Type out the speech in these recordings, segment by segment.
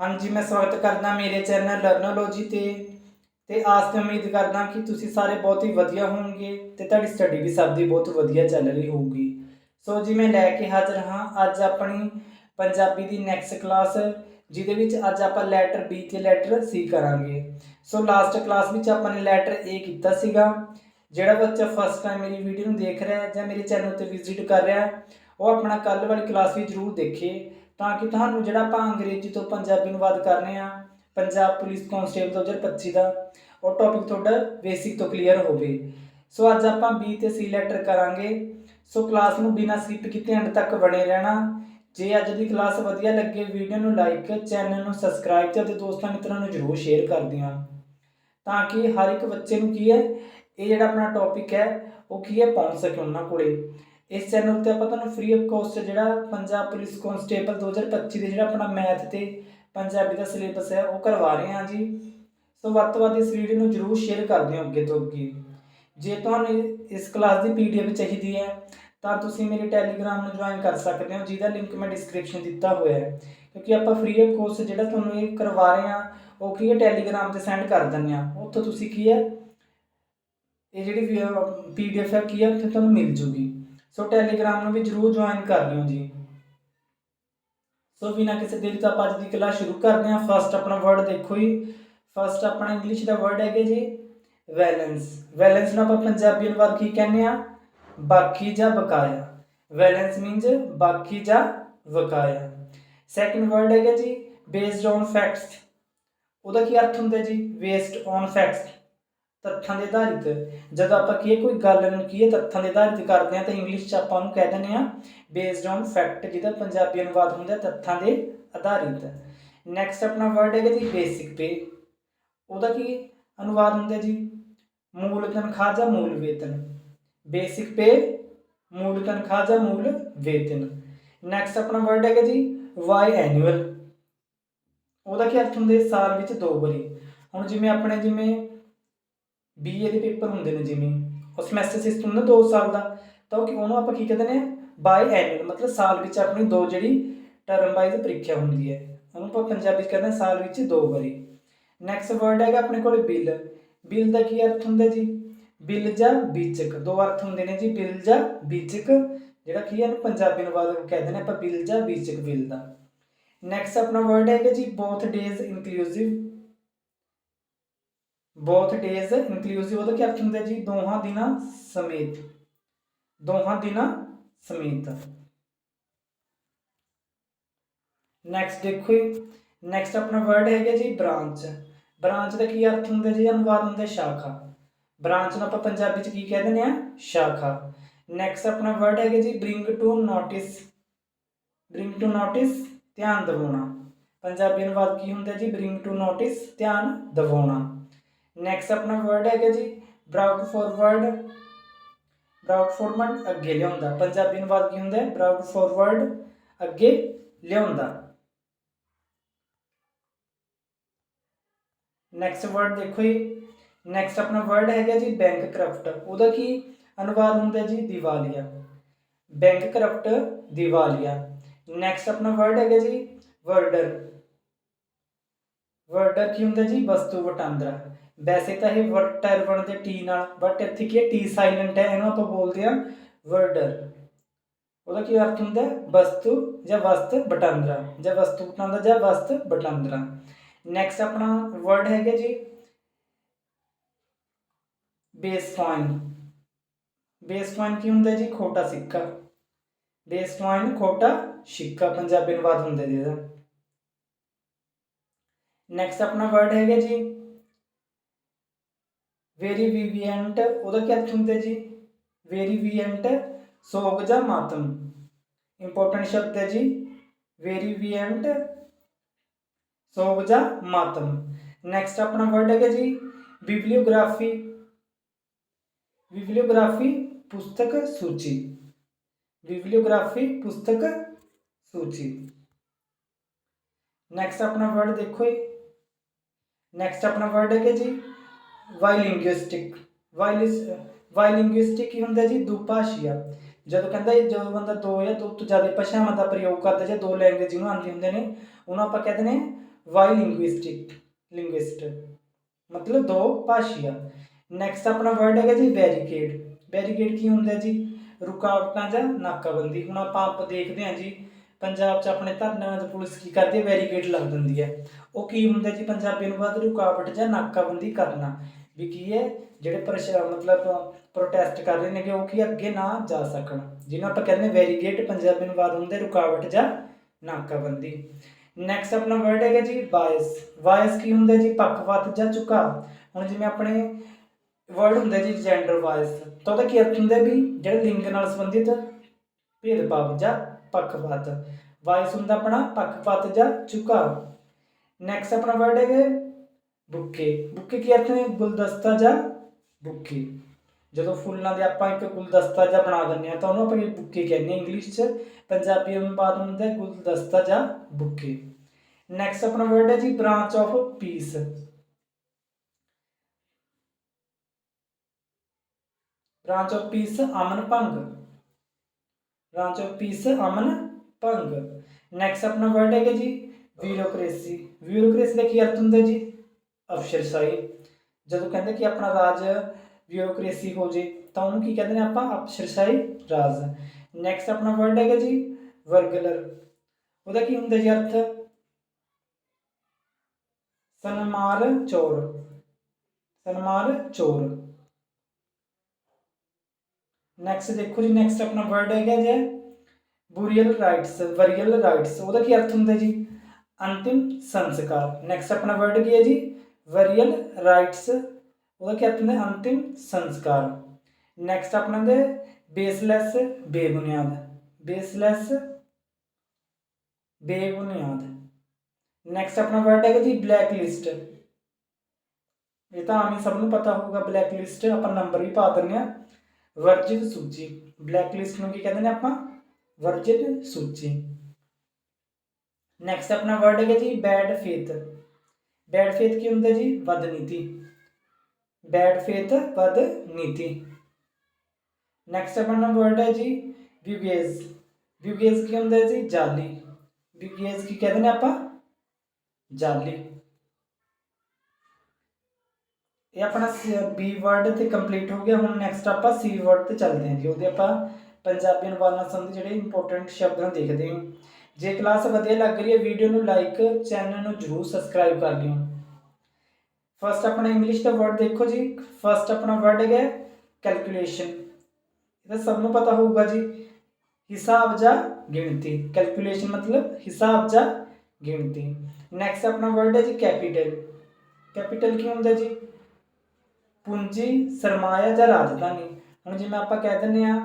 ਹਾਂਜੀ, ਮੈਂ ਸਵਾਗਤ ਕਰਦਾ ਮੇਰੇ ਚੈਨਲ ਲਰਨੋਲੋਜੀ ਤੇ। ਤੇ ਆਸ ਤੇ ਉਮੀਦ ਕਰਦਾ ਕਿ ਤੁਸੀਂ ਸਾਰੇ ਬਹੁਤ ਹੀ ਵਧੀਆ ਹੋਵੋਗੇ ਤੇ ਤੁਹਾਡੀ ਸਟੱਡੀ ਵੀ ਸਭ ਦੀ ਬਹੁਤ ਵਧੀਆ ਚੱਲ ਰਹੀ ਹੋਊਗੀ। ਸੋ ਜੀ, ਮੈਂ ਲੈ ਕੇ ਹਾਜ਼ਰ ਹਾਂ ਅੱਜ ਆਪਣੀ ਪੰਜਾਬੀ ਦੀ ਨੈਕਸਟ ਕਲਾਸ ਜਿਹਦੇ ਵਿੱਚ ਅੱਜ ਆਪਾਂ ਲੈਟਰ ਬੀ ਤੇ ਲੈਟਰ ਸੀ ਕਰਾਂਗੇ। ਸੋ ਲਾਸਟ ਕਲਾਸ ਵਿੱਚ ਆਪਾਂ ਨੇ ਲੈਟਰ ਏ ਕੀਤਾ ਸੀਗਾ, ਜਿਹੜਾ ਬੱਚਾ ਫਸਟ ਟਾਈਮ ਮੇਰੀ ਵੀਡੀਓ ਨੂੰ ਦੇਖ ਰਿਹਾ ਹੈ ਜਾਂ ਮੇਰੇ ਚੈਨਲ ਤੇ ਵਿਜ਼ਿਟ ਕਰ ਰਿਹਾ ਹੈ, ਉਹ ਆਪਣਾ ਕੱਲ ਵਾਲੀ ਕਲਾਸ ਵੀ ਜ਼ਰੂਰ ਦੇਖੇ। ਤਾਂ ਕਿ ਤੁਹਾਨੂੰ ਜਿਹੜਾ ਆਪਾਂ ਅੰਗਰੇਜ਼ੀ ਤੋਂ ਪੰਜਾਬੀ ਅਨੁਵਾਦ ਕਰਨੇ ਆ, ਪੰਜਾਬ ਪੁਲਿਸ ਕਾਂਸਟੇਬਲ 2025 ਦਾ, ਉਹ ਟੌਪਿਕ ਤੁਹਾਡਾ ਬੇਸਿਕ ਤੋਂ ਕਲੀਅਰ ਹੋਵੇ। ਸੋ ਅੱਜ ਆਪਾਂ ਬੀ ਤੇ ਸੀ ਲੈਟਰ ਕਰਾਂਗੇ। ਸੋ ਕਲਾਸ ਨੂੰ ਬਿਨਾਂ ਸਕਿਪ ਕੀਤੇ ਐਂਡ ਤੱਕ ਬਣੇ ਰਹਿਣਾ। ਜੇ ਅੱਜ ਦੀ ਕਲਾਸ ਵਧੀਆ ਲੱਗੇ ਵੀਡੀਓ ਨੂੰ ਲਾਈਕ ਚੈਨਲ ਨੂੰ ਸਬਸਕ੍ਰਾਈਬ ਤੇ ਆਪਣੇ ਦੋਸਤਾਂ ਮਿੱਤਰਾਂ ਨੂੰ ਜਰੂਰ ਸ਼ੇਅਰ ਕਰ ਦਿਓ। ਤਾਂ ਕਿ ਹਰ ਇੱਕ ਬੱਚੇ ਨੂੰ ਕੀ ਹੈ, ਇਹ ਜਿਹੜਾ ਆਪਣਾ ਟੌਪਿਕ ਹੈ, ਉਹ ਕੀ ਹੈ, ਪਹੁੰਚ ਸਕੇ ਉਹਨਾਂ ਕੋਲੇ। ਇਸ ਚੈਨਲ 'ਤੇ ਆਪਾਂ ਤੁਹਾਨੂੰ ਫ੍ਰੀ ਆਫ ਕੋਸਟ ਜਿਹੜਾ ਪੰਜਾਬ ਪੁਲਿਸ ਕਾਂਸਟੇਬਲ 2025 ਦੇ ਜਿਹੜਾ ਆਪਣਾ ਮੈਥ ਤੇ ਪੰਜਾਬੀ ਦਾ ਸਿਲੇਬਸ ਹੈ, ਉਹ ਕਰਵਾ ਰਹੇ ਹਾਂ ਜੀ। ਸੋ ਵੱਧ ਤੋਂ ਵੱਧ ਇਸ ਵੀਡੀਓ ਨੂੰ ਜਰੂਰ ਸ਼ੇਅਰ ਕਰ ਦਿਓ ਅੱਗੇ ਤੋਂ ਅੱਗੇ। ਜੇ ਤੁਹਾਨੂੰ ਇਸ ਕਲਾਸ ਦੀ ਪੀਡੀਐਫ ਚਾਹੀਦੀ ਹੈ, ਤਾਂ ਤੁਸੀਂ ਮੇਰੇ ਟੈਲੀਗ੍ਰਾਮ ਨੂੰ ਜੁਆਇਨ ਕਰ ਸਕਦੇ ਹੋ, ਜਿਹਦਾ ਲਿੰਕ ਮੈਂ ਡਿਸਕ੍ਰਿਪਸ਼ਨ ਦਿੱਤਾ ਹੋਇਆ ਹੈ। ਕਿਉਂਕਿ ਆਪਾਂ ਫ੍ਰੀ ਆਫ ਕੋਰਸ ਜਿਹੜਾ ਤੁਹਾਨੂੰ ਇਹ ਕਰਵਾ ਰਹੇ ਹਾਂ, ਉਹ ਕੀ ਹੈ ਟੈਲੀਗ੍ਰਾਮ ਤੇ ਸੈਂਡ ਕਰ ਦਿੰਦੇ ਆ ਉੱਥੋਂ ਤੁਸੀਂ ਕੀ ਹੈ, ਇਹ ਜਿਹੜੀ ਪੀਡੀਐਫ ਹੈ, ਕੀ ਹੈ, ਉੱਥੇ ਤੁਹਾਨੂੰ ਮਿਲ ਜੂਗੀ। ਸੋ ਟੈਲੀਗ੍ਰਾਮ ਨੂੰ ਵੀ ਜਰੂਰ ਜੁਆਇਨ ਕਰ ਲਿਓ ਜੀ। ਸੋ ਬਿਨਾਂ ਕਿਸੇ ਦੇਰੀ ਤੋਂ ਆਪਾਂ ਅੱਜ ਦੀ ਕਲਾਸ ਸ਼ੁਰੂ ਕਰਦੇ ਹਾਂ। ਫਸਟ ਆਪਣਾ ਵਰਡ ਦੇਖੋ ਜੀ। ਫਸਟ ਆਪਣਾ ਇੰਗਲਿਸ਼ ਦਾ ਵਰਡ ਹੈਗਾ ਜੀ। ਵੈਲੈਂਸ ਵੈਲੈਂਸ ਨੂੰ ਆਪਾਂ ਪੰਜਾਬੀ ਅਨੁਵਾਦ ਕੀ ਕਹਿੰਦੇ ਆ ਬਾਕੀ ਜਾਂ ਬਕਾਇਆ। ਵੈਲੈਂਸ ਮੀਨਸ ਬਾਕੀ ਜਾਂ ਬਕਾਇਆ। ਸੈਕੰਡ ਵਰਡ ਹੈਗਾ ਜੀ ਬੇਸਡ ਔਨ ਫੈਕਟਸ ਉਹਦਾ ਕੀ ਅਰਥ ਹੁੰਦਾ ਜੀ? ਬੇਸਡ ਔਨ ਫੈਕਟਸ ਤੱਥਾਂ ਦੇ ਆਧਾਰਿਤ। ਜਦੋਂ ਆਪਾਂ ਕੀ ਕੋਈ ਗੱਲ ਨੂੰ ਕੀ ਤੱਥਾਂ ਦੇ ਆਧਾਰਿਤ ਕਰਦੇ ਹਾਂ ਤਾਂ ਇੰਗਲਿਸ਼ ਚ ਆਪਾਂ ਉਹਨੂੰ ਕਹਿ ਦਿੰਦੇ ਆ ਬੇਸਡ ਔਨ ਫੈਕਟ ਜਿਹਦਾ ਪੰਜਾਬੀ ਅਨੁਵਾਦ ਹੁੰਦਾ ਤੱਥਾਂ ਦੇ ਆਧਾਰਿਤ। ਨੈਕਸਟ ਆਪਣਾ ਵਰਡ ਹੈਗਾ ਜੀ ਬੇਸਿਕ ਪੇ ਉਹਦਾ ਕੀ ਅਨੁਵਾਦ ਹੁੰਦਾ ਜੀ? ਮੂਲ ਤਨਖਾਹ ਜਾਂ ਮੂਲ ਵੇਤਨ। ਬੇਸਿਕ ਪੇ ਮੂਲ ਤਨਖਾਹ ਜਾਂ ਮੂਲ ਵੇਤਨ। ਨੈਕਸਟ ਆਪਣਾ ਵਰਡ ਹੈਗਾ ਜੀ ਵਾਈ ਐਨੂਅਲ ਉਹਦਾ ਕੀ ਅਰਥ ਹੁੰਦਾ? ਸਾਲ ਵਿੱਚ ਦੋ ਵਾਰੀ। ਹੁਣ ਜਿਵੇਂ ਆਪਣੇ ਜਿਵੇਂ ਬੀਏ ਦੇ ਪੇਪਰ ਹੁੰਦੇ ਨੇ ਜਿਵੇਂ, ਉਹ ਸਮੈਸਟਰ ਸਿਸਟਮ ਹੁੰਦਾ 2 ਸਾਲ ਦਾ, ਤਾਂ ਉਹ ਕਿ ਉਹਨੂੰ ਆਪਾਂ ਕੀ ਕਹਿੰਦੇ ਨੇ ਬਾਈ ਐਨੂਅਲ ਮਤਲਬ ਸਾਲ ਵਿੱਚ ਆਪਣੀ ਦੋ ਜਿਹੜੀ ਟਰਮ ਵਾਈਜ਼ ਪ੍ਰੀਖਿਆ ਹੁੰਦੀ ਹੈ, ਉਹਨੂੰ ਆਪਾਂ ਪੰਜਾਬੀ ਚ ਕਹਿੰਦੇ ਹਾਂ ਸਾਲ ਵਿੱਚ ਦੋ ਵਾਰੀ। ਨੈਕਸਟ ਵਰਡ ਹੈਗਾ ਆਪਣੇ ਕੋਲ ਬਿੱਲ। ਬਿੱਲ ਦਾ ਕੀ ਅਰਥ ਹੁੰਦਾ ਜੀ? ਬਿੱਲ ਜਾਂ ਬੀਚਕ ਦੋ ਅਰਥ ਹੁੰਦੇ ਨੇ ਜੀ, ਬਿੱਲ ਜਾਂ ਬੀਚਕ ਜਿਹੜਾ ਕੀ ਹੈ ਇਹਨੂੰ ਪੰਜਾਬੀ ਅਨੁਵਾਦ ਕਹਿੰਦੇ ਨੇ ਆਪਾਂ ਬਿੱਲ ਜਾਂ ਬੀਚਕ ਬਿੱਲ ਦਾ। ਨੈਕਸਟ ਆਪਣਾ ਵਰਡ ਹੈਗਾ ਜੀ both days inclusive both days inclusive ਉਹਦਾ ਕੀ ਅਰਥ ਹੁੰਦਾ ਜੀ? ਦੋਹਾਂ ਦਿਨਾਂ ਸਮੇਤ। ਦੋਹਾਂ ਦਿਨਾਂ ਸਮੇਤ। ਨੈਕਸਟ ਦੇਖੋ ਨੈਕਸਟ ਆਪਣਾ ਵਰਡ ਹੈਗਾ ਜੀ ਬ੍ਰਾਂਚ। ਬ੍ਰਾਂਚ ਦਾ ਕੀ ਅਰਥ ਹੁੰਦਾ ਜੀ? ਅਨੁਵਾਦ ਹੁੰਦਾ ਸ਼ਾਖਾ। ਬ੍ਰਾਂਚ ਨੂੰ ਆਪਾਂ ਪੰਜਾਬੀ ਚ ਕੀ ਕਹਿ ਦਿੰਦੇ ਆ ਸ਼ਾਖਾ। ਨੈਕਸਟ ਆਪਣਾ ਵਰਡ ਹੈਗਾ ਜੀ bring to notice bring to notice ਧਿਆਨ ਦਿਵਾਉਣਾ। ਪੰਜਾਬੀ ਅਨੁਵਾਦ ਕੀ ਹੁੰਦਾ ਜੀ? ਬ੍ਰਿੰਗ ਟੂ ਨੋਟਿਸ ਧਿਆਨ ਦਿਵਾਉਣਾ। ਨੈਕਸਟ ਆਪਣਾ ਵਰਡ ਹੈਗਾ ਜੀ ਬਰਾਊਟ ਫਾਰਵਰਡ ਬਰਾਊਟ ਫਾਰਵਰਡ ਅੱਗੇ ਲਿਆਉਂਦਾ। ਪੰਜਾਬੀ ਅਨੁਵਾਦ ਕੀ ਹੁੰਦਾ ਹੈ? ਬਰਾਊਟ ਫਾਰਵਰਡ ਅੱਗੇ ਲਿਆਉਂਦਾ। ਨੈਕਸਟ ਵਰਡ ਦੇਖੋ ਜੀ। ਨੈਕਸਟ ਆਪਣਾ ਵਰਡ ਹੈਗਾ ਜੀ ਬੈਂਕ ਕਰਪਟ ਉਹਦਾ ਕੀ ਅਨੁਵਾਦ ਹੁੰਦਾ ਜੀ? ਦੀਵਾਲੀਆ। ਬੈਂਕ ਕਰਪਟ ਦੀਵਾਲੀਆ। ਨੈਕਸਟ ਆਪਣਾ ਵਰਡ ਹੈਗਾ ਜੀ, ਵਰਡਰ। ਵਰਡਰ ਕੀ ਹੁੰਦਾ ਜੀ? ਵਸਤੂ ਵਟਾਂਦਰਾ। ਵੈਸੇ ਤਾਂ ਇਹ ਵਰਟਰ ਬਣਦੇ ਟੀ ਨਾਲ ਬਟ ਇੱਥੇ ਕੀ ਹੈ? ਟੀ ਸਾਇਲੈਂਟ ਹੈ, ਇਹਨੂੰ ਆਪਾਂ ਬੋਲਦੇ ਆ ਵਰਡਰ ਉਹਦਾ ਕੀ ਅਰਥ ਹੁੰਦਾ ਵਸਤੂ ਜਾਂ ਵਸਤ ਵਟਾਂਦਰਾ, ਜਾਂ ਵਸਤੂ ਵਟਾਂਦਰਾ ਜਾਂ ਵਸਤ ਵਟਾਂਦਰਾ। ਨੈਕਸਟ ਆਪਣਾ ਵਰਡ ਹੈਗਾ ਜੀ ਬੇਸ ਪੁਆਇੰਟ ਬੇਸ ਪੁਆਇੰਟ ਕੀ ਹੁੰਦਾ ਜੀ? ਖੋਟਾ ਸਿੱਕਾ। ਬੇਸ ਪੁਆਇੰਟ ਖੋਟਾ ਸਿੱਕਾ, ਪੰਜਾਬੀ ਅਨੁਵਾਦ ਹੁੰਦਾ ਜੀ ਇਹਦਾ। ਨੈਕਸਟ ਆਪਣਾ ਵਰਡ ਹੈਗਾ ਜੀ ਵੈਰੀ ਵੀਵੀਐਂਟ ਉਹਦਾ ਕੀ ਅਰਥ ਹੁੰਦਾ ਜੀ ਵੈਰੀ ਵੀਐਂਟ ਸੋਗ ਜਾਂ ਮਾਤਮ ਇੰਪੋਰਟੈਂਟ ਸ਼ਬਦ ਹੈ ਜੀ ਵੈਰੀ ਵੀਐਂਟ ਸੋਗ ਜਾਂ ਮਾਤਮ ਨੈਕਸਟ ਆਪਣਾ ਵਰਡ ਹੈਗਾ ਜੀ ਬਿਬਲੀਓਗ੍ਰਾਫੀ ਬਿਬਲੀਓਗ੍ਰਾਫੀ ਪੁਸਤਕ ਸੂਚੀ ਬਿਬਲੀਓਗ੍ਰਾਫੀ ਪੁਸਤਕ ਸੂਚੀ ਨੈਕਸਟ ਆਪਣਾ ਵਰਡ ਦੇਖੋ ਜੀ ਨੈਕਸਟ ਆਪਣਾ ਵਰਡ ਹੈਗਾ ਕੀ ਹੁੰਦਾ ਜੀ ਦੁਭਾਸ਼ੀਆ ਜਦੋਂ ਕਹਿੰਦਾ ਜਦੋਂ ਬੰਦਾ ਦੋ ਜਾਂ ਦੋ ਤੋਂ ਜ਼ਿਆਦਾ ਭਾਸ਼ਾਵਾਂ ਦਾ ਪ੍ਰਯੋਗ ਕਰਦਾ ਜਾਂ ਦੋ ਲੈਂਗੁਏਜ ਜਿਹਨੂੰ ਆਉਂਦੀ ਹੁੰਦੇ ਨੇ, ਉਹਨੂੰ ਆਪਾਂ ਕਹਿੰਦੇ ਨੇ ਵਾਈ ਲਿੰਗੁਇਸਟਿਕ ਲਿੰਗੁਇਸਟ ਮਤਲਬ ਦੋ ਭਾਸ਼ੀਆ। ਨੈਕਸਟ ਆਪਣਾ ਵਰਡ ਹੈਗਾ ਜੀ ਬੈਰੀਕੇਡ ਬੈਰੀਕੇਡ ਕੀ ਹੁੰਦਾ ਜੀ? ਰੁਕਾਵਟਾਂ ਜਾਂ ਨਾਕਾਬੰਦੀ। ਹੁਣ ਆਪਾਂ ਆਪ ਦੇਖਦੇ ਹਾਂ ਜੀ, ਪੰਜਾਬ 'ਚ ਆਪਣੇ ਧਰਨਿਆਂ 'ਤੇ ਪੁਲਿਸ ਕੀ ਕਰਦੀ ਹੈ? ਬੈਰੀਕੇਡ ਲੱਗ ਦਿੰਦੀ ਹੈ। ਉਹ ਕੀ ਹੁੰਦਾ ਜੀ? ਪੰਜਾਬੀ ਨੂੰ ਬਾਅਦ ਰੁਕਾਵਟ ਜਾਂ ਨਾਕਾਬੰਦੀ ਕਰਨਾ। ਵੀ ਕੀ ਹੈ, ਜਿਹੜੇ ਪ੍ਰਸ਼, ਮਤਲਬ ਪ੍ਰੋਟੈਸਟ ਕਰ ਰਹੇ ਨੇਗੇ, ਉਹ ਕੀ ਅੱਗੇ ਨਾ ਜਾ ਸਕਣ। ਜਿਹਨਾਂ ਆਪਾਂ ਕਹਿੰਦੇ ਵੈਰੀਗੇਟ ਪੰਜਾਬੀ ਅਨੁਵਾਦ ਹੁੰਦੇ, ਰੁਕਾਵਟ ਜਾਂ ਨਾਕਾਬੰਦੀ। ਨੈਕਸਟ ਆਪਣਾ ਵਰਡ ਹੈਗਾ ਜੀ ਬਾਇਸ ਬਾਇਸ ਕੀ ਹੁੰਦਾ ਜੀ? ਪੱਖਪਾਤ ਜਾਂ ਝੁਕਾ ਹੁਣ ਜਿਵੇਂ ਆਪਣੇ ਵਰਡ ਹੁੰਦਾ ਜੀ ਜੈਂਡਰ ਬਾਇਸ ਤਾਂ ਉਹਦਾ ਕੀ ਅਰਥ ਹੁੰਦਾ ਵੀ ਜਿਹੜੇ ਲਿੰਗ ਨਾਲ ਸੰਬੰਧਿਤ ਭੇਦਭਾਵ ਜਾਂ ਪੱਖਪਾਤ ਬਾਇਸ ਹੁੰਦਾ ਆਪਣਾ ਪੱਖਪਾਤ ਜਾਂ ਝੁਕਾ ਨੈਕਸਟ ਆਪਣਾ ਵਰਡ ਹੈਗਾ ਬੁੱਕੇ। ਬੁੱਕੇ ਕੀ ਅਰਥ ਨੇ? ਗੁਲਦਸਤਾ ਜਾਂ ਬੁੱਕੇ? ਜਦੋਂ ਫੁੱਲਾਂ ਦੇ ਆਪਾਂ ਇੱਕ ਗੁਲਦਸਤਾ ਜਾਂ ਬਣਾ ਦਿੰਦੇ ਆ ਤਾਂ ਉਹਨੂੰ ਆਪਾਂ ਬੁੱਕੇ ਕਹਿੰਦੇ ਆ ਇੰਗਲਿਸ਼ 'ਚ। ਪੰਜਾਬੀ ਅਨੁਵਾਦ ਹੁੰਦਾ ਗੁਲਦਸਤਾ ਜਾਂ ਬੁੱਕੇ। ਨੈਕਸਟ ਆਪਣਾ ਵਰਡ ਹੈ ਜੀ branch of peace branch of peace ਅਮਨ ਭੰਗ। ਬ੍ਰਾਂਚ ਆਫ ਪੀਸ ਅਮਨ ਭੰਗ। ਨੈਕਸਟ ਆਪਣਾ ਵਰਡ ਹੈਗਾ ਜੀ ਬਿਊਰੋਕ੍ਰੇਸੀ ਬਿਊਰੋਕ੍ਰੇਸੀ ਦਾ ਕੀ ਅਰਥ ਹੁੰਦਾ ਜੀ? ਅਫਸਰਸ਼ਾਹੀ ਜਦੋਂ ਕਹਿੰਦੇ ਕਿ ਆਪਣਾ ਰਾਜ ਬਿਊਰੋਕ੍ਰੇਸੀ ਹੋ ਜੇ, ਤਾਂ ਉਹਨੂੰ ਕੀ ਕਹਿੰਦੇ ਨੇ ਆਪਾਂ? ਅਫਸਰਸ਼ਾਹੀ ਰਾਜ। ਨੈਕਸਟ ਆਪਣਾ ਵਰਡ ਹੈਗਾ ਜੀ, ਵਰਗਲਰ। ਉਹਦਾ ਕੀ ਹੁੰਦਾ ਜੀ ਅਰਥ? ਸਨਮਾਰ ਚੋਰ। ਸਨਮਾਰ ਚੋਰ। ਨੈਕਸਟ ਦੇਖੋ ਜੀ ਨੈਕਸਟ ਆਪਣਾ ਵਰਡ ਹੈਗਾ ਜੀ, ਬੁਰੀਅਲ ਰਾਈਟਸ ਵਰੀਅਲ ਰਾਈਟਸ ਉਹਦਾ ਕੀ ਅਰਥ ਹੁੰਦਾ ਜੀ? ਅੰਤਿਮ ਸੰਸਕਾਰ। ਨੈਕਸਟ ਆਪਣਾ ਵਰਡ ਕੀ ਹੈ ਜੀ? ਵਰੀਅਲ ਰਾਈਟਸ ਉਹਦਾ ਕੀ ਅਰਥ ਅੰਤਿਮ ਸੰਸਕਾਰ। ਨੈਕਸਟ ਆਪਣਾ ਦੇ, ਬੇਸਲੈਸ ਬੇਬੁਨਿਆਦ। ਬੇਸਲੈਸ ਬੇਬੁਨਿਆਦ। ਨੈਕਸਟ ਆਪਣਾ ਵਰਡ ਹੈਗਾ ਜੀ ਬਲੈਕ ਲਿਸਟ ਇਹ ਤਾਂ ਆਮ ਸਭ ਨੂੰ ਪਤਾ ਹੋਊਗਾ ਬਲੈਕ ਲਿਸਟ ਆਪਾਂ ਨੰਬਰ ਵੀ ਪਾ ਦਿੰਦੇ ਆ ਵਰਜਿਤ ਸੂਚੀ। ਬਲੈਕ ਲਿਸਟ ਨੂੰ ਕੀ ਕਹਿੰਦੇ ਨੇ ਆਪਾਂ? ਵਰਜਿਤ ਸੂਚੀ। ਨੈਕਸਟ ਆਪਣਾ ਵਰਡ ਹੈਗਾ ਜੀ ਬੈਡ ਫੇਥ ਬੈਡ ਫੇਥ ਕੀ ਹੁੰਦਾ ਜੀ? ਬਦਨੀਤੀ ਬੈਡ ਫੇਥ ਬਦਨੀਤੀ ਨੈਕਸਟ ਆਪਣਾ ਵਰਡ ਹੈ ਜੀ ਵਿਗੇਜ਼ ਵਿਗੇਜ਼ ਕੀ ਹੁੰਦਾ ਜੀ? ਜਾਲੀ। ਵਿਗੇਜ਼ ਕੀ ਕਹਿੰਦੇ ਨੇ ਆਪਾਂ? ਜਾਲੀ। ਇਹ ਆਪਣਾ ਬੀ ਵਰਡ ਤੇ ਕੰਪਲੀਟ ਹੋ ਗਿਆ। ਹੁਣ ਨੈਕਸਟ ਆਪਾਂ ਸੀ ਵਰਡ ਤੇ ਚੱਲਦੇ ਹਾਂ ਜੀ। ਉਹਦੇ ਆਪਾਂ ਪੰਜਾਬੀ ਅਨੁਵਾਦ ਨਾਲ ਸੰਬੰਧਿਤ ਜਿਹੜੇ ਇੰਪੋਰਟੈਂਟ ਸ਼ਬਦਾਂ ਦੇਖਦੇ ਹਾਂ। ਜੇ ਕਲਾਸ ਵਧੀਆ ਲੱਗ ਰਹੀ ਹੈ ਵੀਡੀਓ ਨੂੰ ਲਾਈਕ ਚੈਨਲ ਨੂੰ ਜਰੂਰ ਸਬਸਕ੍ਰਾਈਬ ਕਰ ਲਿਓ ਫਸਟ ਆਪਣਾ ਇੰਗਲਿਸ਼ ਦਾ ਵਰਡ ਦੇਖੋ ਜੀ। ਫਸਟ ਆਪਣਾ ਵਰਡ ਹੈਗਾ ਕੈਲਕੂਲੇਸ਼ਨ ਇਹਦਾ ਸਭ ਨੂੰ ਪਤਾ ਹੋਊਗਾ ਜੀ। ਹਿਸਾਬ ਜਾਂ ਗਿਣਤੀ। ਕੈਲਕੂਲੇਸ਼ਨ ਮਤਲਬ ਹਿਸਾਬ ਜਾਂ ਗਿਣਤੀ। ਨੈਕਸਟ ਆਪਣਾ ਵਰਡ ਹੈ ਜੀ ਕੈਪੀਟਲ ਕੈਪੀਟਲ ਕੀ ਹੁੰਦਾ ਜੀ? ਪੂੰਜੀ, ਸਰਮਾਇਆ ਜਾਂ ਰਾਜਧਾਨੀ। ਹੁਣ ਜਿਵੇਂ ਆਪਾਂ ਕਹਿ ਦਿੰਦੇ ਆ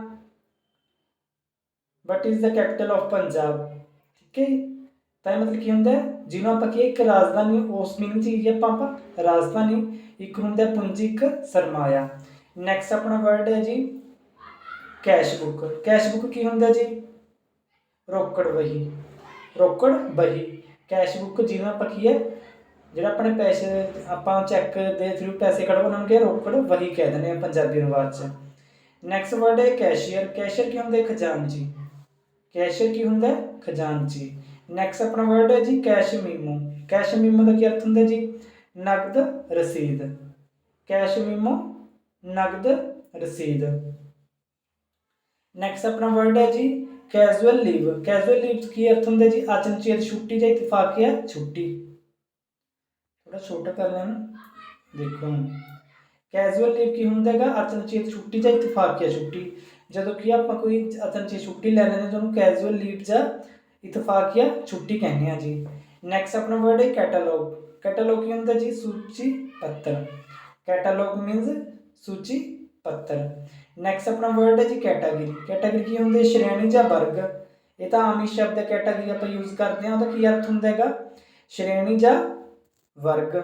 what is the capital of Punjab ਠੀਕ ਹੈ ਤਾਂ ਇਹ ਮਤਲਬ ਕੀ ਹੁੰਦਾ ਜਿਹਨੂੰ ਆਪਾਂ ਕੀ ਇੱਕ ਰਾਜਧਾਨੀ, ਉਸ ਮੀਨਿੰਗ ਚ ਕੀ ਆਪਾਂ ਆਪਾਂ ਰਾਜਧਾਨੀ, ਇੱਕ ਹੁੰਦਾ ਹੈ ਪੂੰਜੀ, ਇੱਕ ਸਰਮਾਇਆ। ਨੈਕਸਟ ਆਪਣਾ ਵਰਡ ਹੈ ਜੀ ਕੈਸ਼ ਬੁੱਕ ਕੈਸ਼ ਬੁੱਕ ਕੀ ਹੁੰਦਾ ਜੀ? ਰੋਕੜ ਵਹੀ। ਰੋਕੜ ਵਹੀ। ਕੈਸ਼ ਬੁੱਕ ਜਿਹਨੂੰ ਆਪਾਂ ਕੀ ਹੈ ਜਿਹੜਾ ਆਪਣੇ ਪੈਸੇ, ਆਪਾਂ ਚੈੱਕ ਦੇ ਥਰੂ ਪੈਸੇ ਕਢਵਾਉਣ ਨੂੰ ਕਿ ਰੋਕੜ ਵਹੀ ਕਹਿ ਦਿੰਦੇ ਆ ਪੰਜਾਬੀ ਅਨੁਵਾਦ ਚ। ਨੈਕਸਟ ਵਰਡ ਹੈ ਕੈਸ਼ੀਅਰ ਕੈਸ਼ੀਅਰ ਕੀ ਹੁੰਦਾ ਹੈ? ਖਜ਼ਾਨਚੀ ਕੈਸ਼ੀਅਰ ਕੀ ਹੁੰਦਾ? ਖਜ਼ਾਨਚੀ ਨੈਕਸਟ ਆਪਣਾ ਵਰਡ ਹੈ ਜੀ ਕੈਸ਼ ਮੀਮੋ ਕੈਸ਼ ਮੀਮੋ ਦਾ ਕੀ ਅਰਥ ਹੁੰਦਾ ਜੀ? ਨਗਦ, ਰਸੀਦ। ਕੈਸ਼ ਮੀਮੋ ਨਗਦ, ਰਸੀਦ। ਨੈਕਸਟ ਆਪਣਾ ਵਰਡ ਹੈ ਜੀ ਕੈਜੂਅਲ ਲੀਵ ਕੈਜੂਅਲ ਲੀਵ ਕੀ ਅਰਥ ਹੁੰਦਾ ਜੀ? ਅਚਨਚੇਤ ਛੁੱਟੀ ਜਾਂ ਇਤਫਾਕੀਆ ਛੁੱਟੀ। ਥੋੜਾ ਛੋਟਾ ਕਰ ਲੈਣਾ। ਦੇਖੋ ਕੈਜੂਅਲ ਲੀਵ ਕੀ ਹੁੰਦਾ ਹੈਗਾ? ਅਚਨਚੇਤ ਛੁੱਟੀ ਜਾਂ ਇਤਫਾਕੀਆ ਛੁੱਟੀ। ਜਦੋਂ ਕਿ ਆਪਾਂ ਕੋਈ ਅਚਨਚੇਤ ਛੁੱਟੀ ਲੈ ਲੈਂਦੇ ਤਾਂ ਕੈਜੂਅਲ ਲੀਵ ਜਾਂ ਇਤਫਾਕੀਆ ਛੁੱਟੀ ਕਹਿੰਦੇ ਆ ਜੀ। ਨੈਕਸਟ ਆਪਣਾ ਵਰਡ ਹੈ ਕੈਟਾਲੌਗ ਕੈਟਾਲੌਗ ਕੀ ਹੁੰਦਾ ਜੀ? ਸੂਚੀ ਪੱਤਰ। ਕੈਟਾਲੌਗ ਮੀਨਸ ਸੂਚੀ ਪੱਤਰ। ਨੈਕਸਟ ਆਪਣਾ ਵਰਡ ਹੈ ਜੀ ਕੈਟਾਗਰੀ ਕੈਟਾਗਰੀ ਕੀ ਹੁੰਦੀ ਸ਼੍ਰੇਣੀ ਜਾਂ ਵਰਗ। ਇਹ ਤਾਂ ਆਮ ਹੀ ਸ਼ਬਦ ਹੈ ਕੈਟਾਗਰੀ ਆਪਾਂ ਯੂਜ਼ ਕਰਦੇ ਹਾਂ, ਉਹਦਾ ਕੀ ਅਰਥ ਹੁੰਦਾ ਹੈਗਾ? ਸ਼੍ਰੇਣੀ ਜਾਂ ਵਰਗ।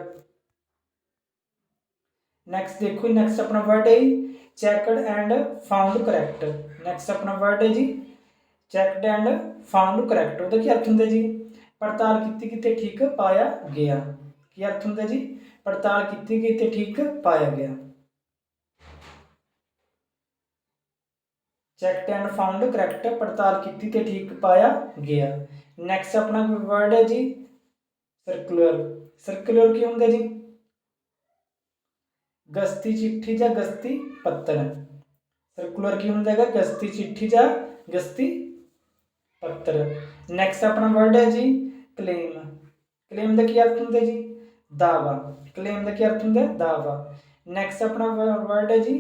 ਨੈਕਸਟ ਦੇਖੋ ਨੈਕਸਟ ਆਪਣਾ ਵਰਡ ਹੈ checked and found correct. Next ਆਪਣਾ ਵਰਡ ਹੈ ਜੀ। ਚੈੱਕਡ ਐਂਡ ਫਾਊਂਡ ਕਰੈਕਟ, ਉਹਦਾ ਕੀ ਅਰਥ ਹੁੰਦਾ ਜੀ? ਪੜਤਾਲ ਕੀਤੀ ਕਿਤੇ ਠੀਕ ਪਾਇਆ ਗਿਆ। ਕੀ ਅਰਥ ਹੁੰਦਾ ਜੀ? ਪੜਤਾਲ ਕੀਤੀ ਗਈ ਤੇ ਠੀਕ ਪਾਇਆ ਗਿਆ। ਚੈੱਕਡ ਐਂਡ ਫਾਊਂਡ ਕਰੈਕਟ, ਪੜਤਾਲ ਕੀਤੀ ਤੇ ਠੀਕ ਪਾਇਆ ਗਿਆ। ਨੈਕਸਟ ਆਪਣਾ ਵਰਡ ਹੈ ਜੀ। ਸਰਕੂਲਰ ਸਰਕੂਲਰ ਕੀ ਹੁੰਦਾ ਜੀ? ਗਸਤੀ ਚਿੱਠੀ ਜਾਂ ਗਸਤੀ ਪੱਤਰ? ਸਰਕੂਲਰ ਕੀ ਹੁੰਦਾ ਹੈਗਾ? ਗਸਤੀ ਚਿੱਠੀ ਜਾਂ ਗਸਤੀ ਪੱਤਰ? ਨੈਕਸਟ ਆਪਣਾ ਵਰਡ ਹੈ ਜੀ ਕਲੇਮ ਕਲੇਮ ਦਾ ਕੀ ਅਰਥ ਹੁੰਦਾ ਜੀ? ਦਾਵਾ ਕਲੇਮ ਦਾ ਕੀ ਅਰਥ ਹੁੰਦਾ? ਦਾਵਾ ਨੈਕਸਟ ਆਪਣਾ ਵਰਡ ਹੈ ਜੀ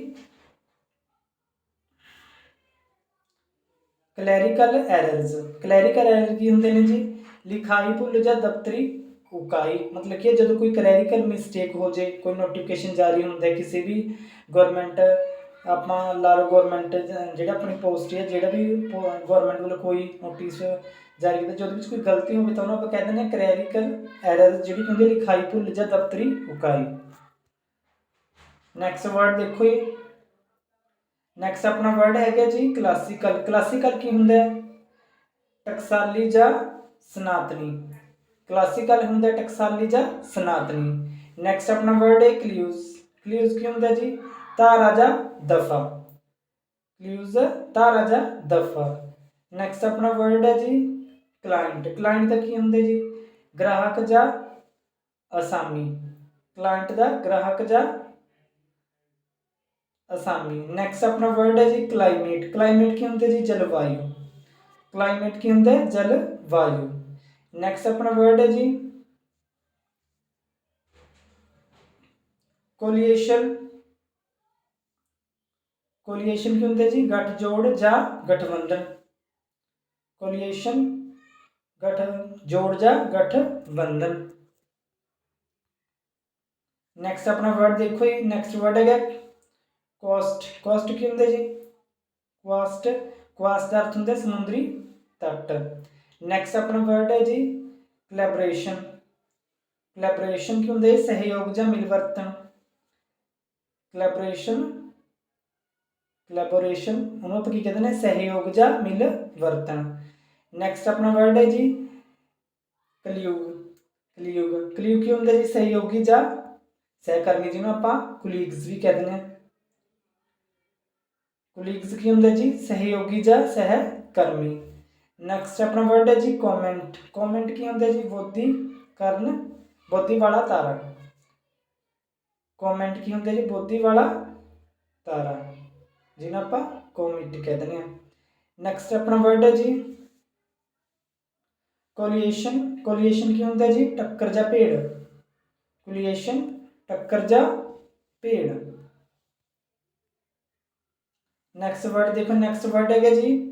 ਕਲੈਰੀਕਲ ਐਰਰਸ ਕਲੈਰੀਕਲ ਐਰਰ ਕੀ ਹੁੰਦੇ ਨੇ ਜੀ? ਲਿਖਾਈ ਭੁੱਲ ਜਾਂ ਦਫ਼ਤਰੀ ਉਕਾਈ ਮਤਲਬ ਕਿ ਜਦੋਂ ਕੋਈ ਕਲੈਰੀਕਲ ਮਿਸਟੇਕ ਹੋ ਜੇ, ਕੋਈ ਨੋਟੀਫਿਕੇਸ਼ਨ ਜਾਰੀ ਹੁੰਦਾ ਕਿਸੇ ਵੀ ਗਵਰਨਮੈਂਟ ਆਪਾਂ ਲਾ ਲਓ ਗਵਰਨਮੈਂਟ ਜਿਹੜਾ ਆਪਣੀ ਪੋਸਟ ਹੈ, ਜਿਹੜਾ ਵੀ ਗਵਰਨਮੈਂਟ ਵੱਲੋਂ ਕੋਈ ਨੋਟਿਸ ਜਾਰੀ ਕੀਤਾ ਜਦੋਂ ਵਿੱਚ ਕੋਈ ਗਲਤੀ ਹੋਵੇ ਤਾਂ ਉਹਨੂੰ ਆਪਾਂ ਕਹਿ ਦਿੰਦੇ ਹਾਂ ਕਲੈਰੀਕਲ ਐਰਰ ਜਿਹੜੀ ਹੁੰਦੀ ਲਿਖਾਈ ਭੁੱਲ ਜਾਂ ਦਫ਼ਤਰੀ ਉਕਾਈ। ਨੈਕਸਟ ਵਰਡ ਦੇਖੋ ਜੀ। ਨੈਕਸਟ ਆਪਣਾ ਵਰਡ ਹੈਗਾ ਜੀ ਕਲਾਸੀਕਲ ਕਲਾਸੀਕਲ ਕੀ ਹੁੰਦਾ ਹੈ? ਟਕਸਾਲੀ ਜਾਂ ਸਨਾਤਨੀ। ਕਲਾਸੀਕਲ ਹੁੰਦਾ ਟਕਸਾਲੀ ਜਾਂ ਸਨਾਤਨੀ। ਨੈਕਸਟ ਆਪਣਾ ਵਰਡ ਹੈ ਕਲਿਊਜ਼ ਕਲਿਊਜ਼ ਕੀ ਹੁੰਦਾ ਜੀ? ਧਾਰਾ ਜਾਂ ਦਫਾ। ਕਲਿਊਜ਼ ਧਾਰਾ ਜਾਂ ਦਫਾ। ਨੈਕਸਟ ਆਪਣਾ ਵਰਡ ਹੈ ਜੀ ਕਲਾਇੰਟ ਕਲਾਇੰਟ ਦਾ ਕੀ ਹੁੰਦਾ ਜੀ? ਗ੍ਰਾਹਕ ਜਾਂ ਅਸਾਮੀ। ਕਲਾਇੰਟ ਦਾ ਗ੍ਰਾਹਕ ਜਾਂ ਅਸਾਮੀ। ਨੈਕਸਟ ਆਪਣਾ ਵਰਡ ਹੈ ਜੀ ਕਲਾਈਮੇਟ ਕਲਾਈਮੇਟ ਕੀ ਹੁੰਦਾ ਜੀ? ਜਲਵਾਯੂ। ਕਲਾਈਮੇਟ ਕੀ ਹੁੰਦਾ? ਹੈ ਜਲਵਾਯੂ। ਨੈਕਸਟ ਆਪਣਾ ਵਰਡ ਹੈ ਜੀ। ਕੋਲੀਏਸ਼ਨ ਕੋਲੀਏਸ਼ਨ ਕੀ ਹੁੰਦਾ ਜੀ? ਗੱਠਜੋੜ ਜਾਂ ਗਠਬੰਧਨ। ਕੋਲੀਏਸ਼ਨ ਗਠ ਜੋੜ ਜਾਂ ਗਠਬੰਧਨ। ਨੈਕਸਟ ਆਪਣਾ ਵਰਡ ਦੇਖੋ ਜੀ। ਨੈਕਸਟ ਵਰਡ ਹੈਗਾ ਕੋਸਟ ਕੋਸਟ ਕੀ ਹੁੰਦਾ ਜੀ? ਕੋਸਟ ਕੋਸਟ ਦਾ ਅਰਥ ਹੁੰਦਾ ਸਮੁੰਦਰੀ ਤੱਟ। ਨੈਕਸਟ ਆਪਣਾ ਵਰਡ ਹੈ ਜੀ ਕੋਲੈਬੋਰੇਸ਼ਨ ਕੋਲੈਬੋਰੇਸ਼ਨ ਕੀ ਹੁੰਦਾ? ਹੈ ਸਹਿਯੋਗ ਜਾਂ ਮਿਲਵਰਤਨ। ਕੋਲੈਬੋਰੇਸ਼ਨ ਕੋਲੈਬੋਰੇਸ਼ਨ ਉਹਨੂੰ ਆਪਾਂ ਕੀ ਕਹਿੰਦੇ ਨੇ? ਸਹਿਯੋਗ ਜਾਂ ਮਿਲਵਰਤਨ। ਨੈਕਸਟ ਆਪਣਾ ਵਰਡ ਹੈ ਜੀ, ਕਲਯੁਗ। ਕਲਯੁਗ ਕਲਯੁਗ ਕੀ ਹੁੰਦਾ ਜੀ? ਸਹਿਯੋਗੀ ਜਾਂ ਸਹਿਕਰਮੀ, ਜਿਹਨੂੰ ਆਪਾਂ ਕੁਲੀਗਸ ਵੀ ਕਹਿੰਦੇ ਨੇ। ਕੁਲੀਗਸ ਕੀ ਹੁੰਦਾ ਜੀ? ਸਹਿਯੋਗੀ ਜਾਂ ਸਹਿਕਰਮੀ। ਨੈਕਸਟ ਆਪਣਾ ਵਰਡ ਹੈ ਜੀ ਕਮੈਂਟ ਕਮੈਂਟ ਕੀ ਹੁੰਦਾ ਜੀ? ਬੋਧੀ ਕਰਨ, ਬੋਧੀ ਵਾਲਾ ਤਾਰਾ। ਕਮੈਂਟ ਕੀ ਹੁੰਦਾ ਜੀ? ਬੋਧੀ ਵਾਲਾ ਤਾਰਾ, ਜਿਹਨਾਂ ਆਪਾਂ ਕੋਮਿਟ ਕਹਿ ਦਿੰਦੇ ਹਾਂ ਨੈਕਸਟ ਆਪਣਾ ਵਰਡ ਹੈ ਜੀ ਕੋਲੀਏਸ਼ਨ ਕੋਲੀਏਸ਼ਨ ਕੀ ਹੁੰਦਾ ਜੀ? ਟੱਕਰ ਜਾਂ ਭੇੜ। ਕੋਲੀਏਸ਼ਨ ਟੱਕਰ ਜਾਂ ਭੇੜ। ਨੈਕਸਟ ਵਰਡ ਦੇਖੋ ਨੈਕਸਟ ਵਰਡ ਹੈਗਾ ਜੀ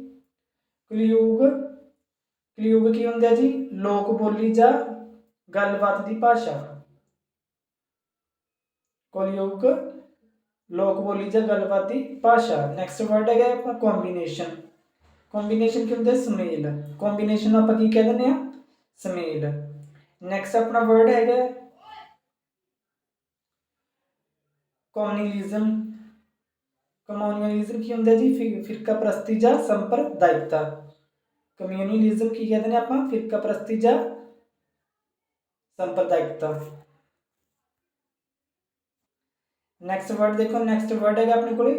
ਕਲਯੁਗ। ਕਲਯੁਗ ਕੀ ਹੁੰਦਾ ਜੀ? ਲੋਕ ਬੋਲੀ ਜਾਂ ਗੱਲਬਾਤ ਦੀ ਭਾਸ਼ਾ। ਕਲਯੁਗ, ਲੋਕ ਬੋਲੀ ਜਾਂ ਗੱਲਬਾਤ ਦੀ ਭਾਸ਼ਾ। ਨੈਕਸਟ ਵਰਡ ਹੈਗਾ ਆਪਣਾ ਕੰਬੀਨੇਸ਼ਨ ਕੰਬੀਨੇਸ਼ਨ ਕੀ ਹੁੰਦਾ? ਸਮੇਲ। ਕੰਬੀਨੇਸ਼ਨ ਆਪਾਂ ਕੀ ਕਹਿ ਦਿੰਦੇ ਆ? ਸੁਮੇਲ। ਨੈਕਸਟ ਆਪਣਾ ਵਰਡ ਹੈਗਾ। ਕਮਿਊਨਿਜ਼ਮ ਕਮਿਊਨਿਜ਼ਮ ਕੀ ਹੁੰਦਾ ਜੀ? ਫਿਰਕਾ ਪ੍ਰਸਤੀ ਜਾਂ ਸੰਪਰਦਾਇਕਤਾ। ਕਮਿਊਨਿਜ਼ਮ ਕੀ ਕਹਿੰਦੇ ਨੇ ਆਪਾਂ? ਫਿਰਕਾ ਪ੍ਰਸਤੀ ਜਾਂ ਸੰਪਰਦਾਇਕਤਾ। ਨੈਕਸਟ ਵਰਡ ਦੇਖੋ ਨੈਕਸਟ ਵਰਡ ਹੈਗਾ ਆਪਣੇ ਕੋਲੇ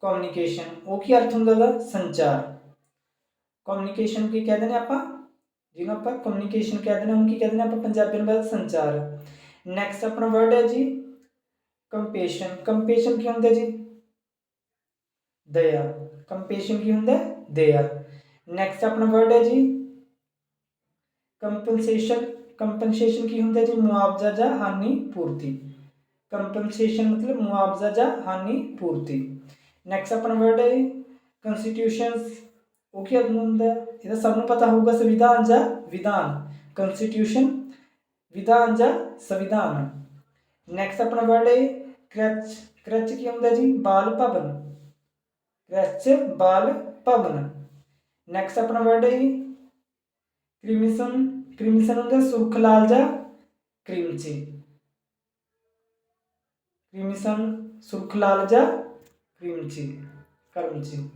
ਕਮਿਊਨੀਕੇਸ਼ਨ ਉਹ ਕੀ ਅਰਥ ਹੁੰਦਾ ਦਾ ਸੰਚਾਰ। ਕਮਿਊਨੀਕੇਸ਼ਨ ਕੀ ਕਹਿੰਦੇ ਨੇ ਆਪਾਂ? ਜਿਹਨੂੰ ਆਪਾਂ ਕਮਿਊਨੀਕੇਸ਼ਨ ਕਹਿੰਦੇ ਨੇ, ਉਹਨੂੰ ਕੀ ਕਹਿੰਦੇ ਨੇ ਆਪਾਂ ਪੰਜਾਬੀ ਵਿੱਚ ਸੰਚਾਰ। ਨੈਕਸਟ ਆਪਣਾ ਵਰਡ ਹੈ ਜੀ ਕੰਪੈਸ਼ਨ ਕੰਪੈਸ਼ਨ ਕੀ ਹੁੰਦਾ ਜੀ? ਦਇਆ। ਕੰਪੈਸ਼ਨ ਕੀ ਹੁੰਦਾ? ਹੈ? ਦਇਆ। ਨੈਕਸਟ ਆਪਣਾ ਵਰਡ ਹੈ ਜੀ। ਕੰਪਨਸੇਸ਼ਨ ਕੰਪਨਸੇਸ਼ਨ ਕੀ ਹੁੰਦਾ ਜੀ? ਮੁਆਵਜ਼ਾ ਜਾਂ ਹਾਨੀ ਪੂਰਤੀ। ਕੰਪਨਸੇਸ਼ਨ ਮਤਲਬ ਮੁਆਵਜ਼ਾ ਜਾਂ ਹਾਨੀ ਪੂਰਤੀ। ਨੈਕਸਟ ਆਪਣਾ ਵਰਡ ਹੈ ਕਨਸਟੀਟਿਊਸ਼ਨਸ ਉਹ ਕੀ ਹੁੰਦਾ? ਇਹਦਾ ਸਭ ਨੂੰ ਪਤਾ ਹੋਊਗਾ, ਸੰਵਿਧਾਨ ਜਾਂ ਵਿਧਾਨ। ਕਨਸਟੀਟਿਊਸ਼ਨ ਵਿਧਾਨ ਜਾਂ ਸੰਵਿਧਾਨ। ਨੈਕਸਟ ਆਪਣਾ ਵਰਡ ਹੈ ਕ੍ਰਚ ਕ੍ਰਚ ਕੀ ਹੁੰਦਾ ਜੀ? ਬਾਲ ਭਵਨ। ਕ੍ਰਚ ਬਾਲ ਭਵਨ। ਨੈਕਸਟ ਆਪਣਾ ਵਰਡ ਹੈ ਜੀ। ਕ੍ਰਿਮਿਸਨ ਕ੍ਰਿਮਿਸਨ ਹੁੰਦਾ ਸੁਰਖ ਲਾਲ ਜਾਂ ਕ੍ਰਿਮਚੀ ਕ੍ਰਿਮਿਸਨ ਸੁਰਖ ਲਾਲ ਜਾਂ ਕ੍ਰਿਮਚੀ ਕਰਮਚੀ